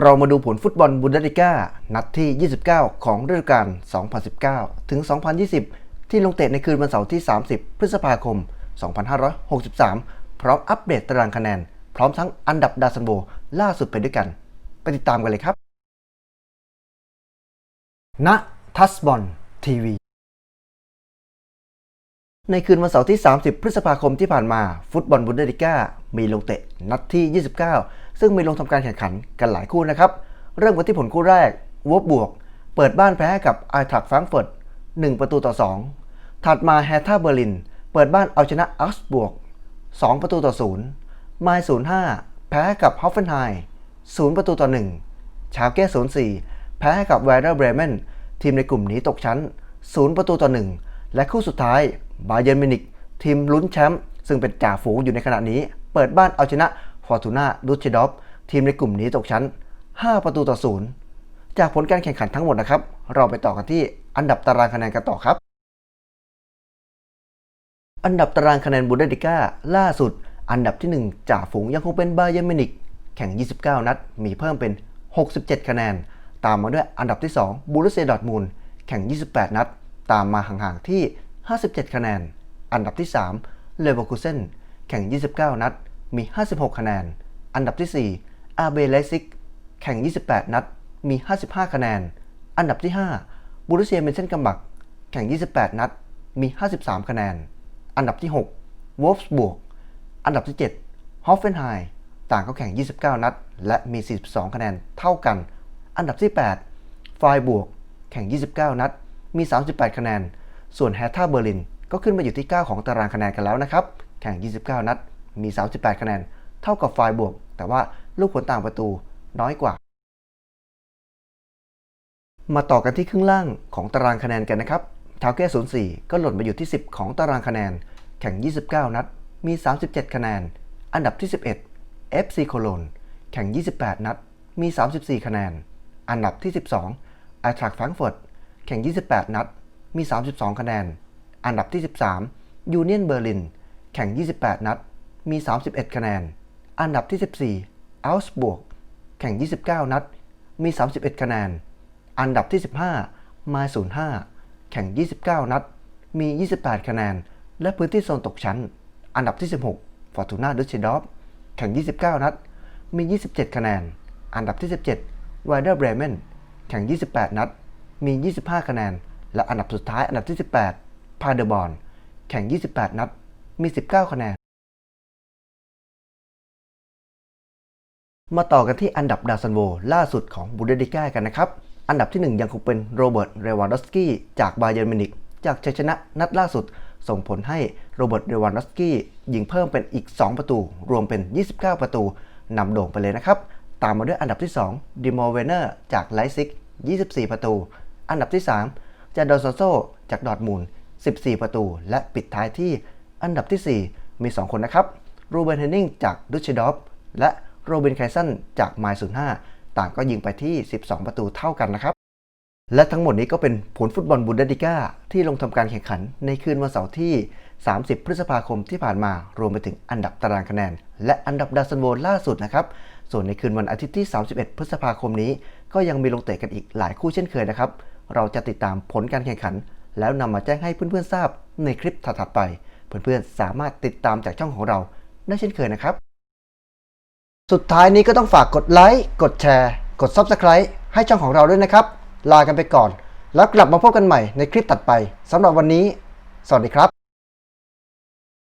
เรามาดูผลฟุตบอลบุนเดสลิก้านัดที่ 29 ของฤดูกาล 2019 ถึง 2020 ที่ลงเตะในคืนวันเสาร์ที่ 30 พฤษภาคม 2563 พร้อมอัปเดตตารางคะแนน พร้อมทั้งอันดับดาวซันโบล่าสุดไปด้วยกัน ไปติดตามกันเลยครับ ณ ทัสบอลทีวี ในคืนวันเสาร์ที่ 30 พฤษภาคมที่ผ่านมา ฟุตบอลบุนเดสลิก้ามีลงเตะนัดที่ 29 ซึ่งมีลงทำการแข่งขันกันหลายคู่นะครับ เริ่มกันที่ผลคู่แรกวบบวก เปิดบ้านแพ้กับไอทักฟรงเฟิร์ต1ประตูต่อ 2 ถัดมาแฮท่าเบอร์ลิน เปิดบ้านเอาชนะอักส์บวก 2 ประตูต่อ 0 ไมล์05 แพ้กับฮอฟเฟนไฮม์0ประตูต่อ 1 ชาวเก้04 แพ้กับไวเดอร์เบรเมนทีมในกลุ่มนี้ตกชั้น 0 ประตูต่อ 1 และคู่สุดท้ายบาเยนมินิกทีมลุ้นแชมป์ซึ่งเป็นจ่าฝูงอยู่ในขณะนี้ เปิดบ้านเอาชนะ ฟอร์ตูนาดูชิดอฟทีมในกลุ่มนี้ตกชั้น 5 ประตูต่อ0จากผลการแข่งขันทั้งหมดนะครับ เราไปต่อกันที่อันดับตารางคะแนนกันต่อครับ อันดับตารางคะแนนบูเดสลิก้าล่าสุด อันดับที่ 1จ่าฝูงยังคงเป็นบาเยมินิกแข่ง 29 นัด มีเพิ่มเป็น 67 คะแนน ตามมาด้วยอันดับที่ 2บูรุเซียดอร์มูลแข่ง 28 นัด ตามมาห่างๆที่ 57 คะแนน อันดับที่ 3เลเวอร์คูเซนแข่ง 29 นัด มี 56 คะแนน อันดับที่ 4 อาเบเลซิก แข่ง 28 นัด มี 55 คะแนน อันดับที่ 5 บูรุเซียเมนเชนกัมบัก แข่ง 28 นัด มี 53 คะแนน อันดับที่ 6 วอลฟส์บวก อันดับที่ 7 ฮอฟเฟนไฮม์ต่างก็แข่ง 29 นัด และมี 42 คะแนน เท่ากัน อันดับที่ 8 ไฟบวก แข่ง 29 นัด มี 38 คะแนน ส่วนแฮท่าเบอร์ลินก็ขึ้นมาอยู่ที่ 9 ของตารางคะแนนกันแล้วนะครับ แข่ง 29 นัด มี 38 คะแนน เท่ากับไฟบวก แต่ว่าลูกผลต่างประตูน้อยกว่า มาต่อกันที่ครึ่งล่างของตารางคะแนนกันนะครับทาวเก้04 ก็หล่นมาอยู่ที่ 10 ของตารางคะแนน แข่ง 29 นัด มี 37 คะแนน อันดับที่ 11 FC โคโลนแข่ง 28 นัด มี 34 คะแนน อันดับที่ 12ไอทรักฟังเฟิร์ตแข่ง 28 นัด มี 32 คะแนน อันดับที่ 13 ยูเนียนเบอร์ลิน แข่ง 28 นัด มี 31 คะแนน อันดับที่ 14อัลส์บวกแข่ง 29 นัด มี 31 คะแนน อันดับที่ 15มา05 แข่ง 29 นัด มี 28 คะแนน และพื้นที่โซนตกชั้น อันดับที่ 16ฟอร์ตูนาดุชดอฟแข่ง 29 นัด มี 27 คะแนน อันดับที่ 17ไวเดอร์เบรเมนแข่ง 28 นัด มี 25 คะแนน และอันดับสุดท้ายอันดับที่ 18พาเดอร์บอนแข่ง 28 นัด มี 19 คะแนน มาต่อกันที่อันดับดาวซันโวล่าสุดของบูเดสลิก้ากันนะครับ อันดับที่ 1 ยังคงเป็นโรเบิร์ต เรวานดอสกี้จากบาเย r n นมินิกจากชัยชนะนัดล่าสุด ส่งผลให้โรเบิร์ต เรวานดอสกี้ยิงเพิ่มเป็นอีก 2 ประตู รวมเป็น 29 ประตูนำโด่งไปเลยนะครับ ตามมาด้วยอันดับที่ 2 ดิมอร์เวเนอร์ จากไลซิก 24 ประตู อันดับที่ 3 จาดอนซโซจากดอทมูล 14 ประตู และปิดท้ายที่อันดับที่ 4 มี 2 คนนะครับ รูเบนเฮนนิงจากดุชดอฟและ โรเบนไคสันจากไมล์05 ต่างก็ยิงไปที่ 12 ประตูเท่ากันนะครับและทั้งหมดนี้ก็เป็นผลฟุตบอลบุนเดสลิก้าที่ลงทำการแข่งขันในคืนวันเสาร์ที่ 30 พฤษภาคมที่ผ่านมารวมไปถึงอันดับตารางคะแนน และอันดับดาซันโวล่าสุดนะครับ ส่วนในคืนวันอาทิตย์ที่ 31 พฤษภาคมนี้ ก็ยังมีลงเตะกันอีกหลายคู่เช่นเคยนะครับ เราจะติดตามผลการแข่งขัน แล้วนำมาแจ้งให้เพื่อนๆทราบในคลิปถัดๆไป เพื่อนๆสามารถติดตามจากช่องของเราได้เช่นเคยนะครับ สุดท้ายนี้ก็ต้องฝากกดไลค์กดแชร์ กด Subscribe ให้ช่องของเราด้วยนะครับ ลากันไปก่อน แล้วกลับมาพบกันใหม่ในคลิปตัดไปสำหรับวันนี้ สวัสดีครับ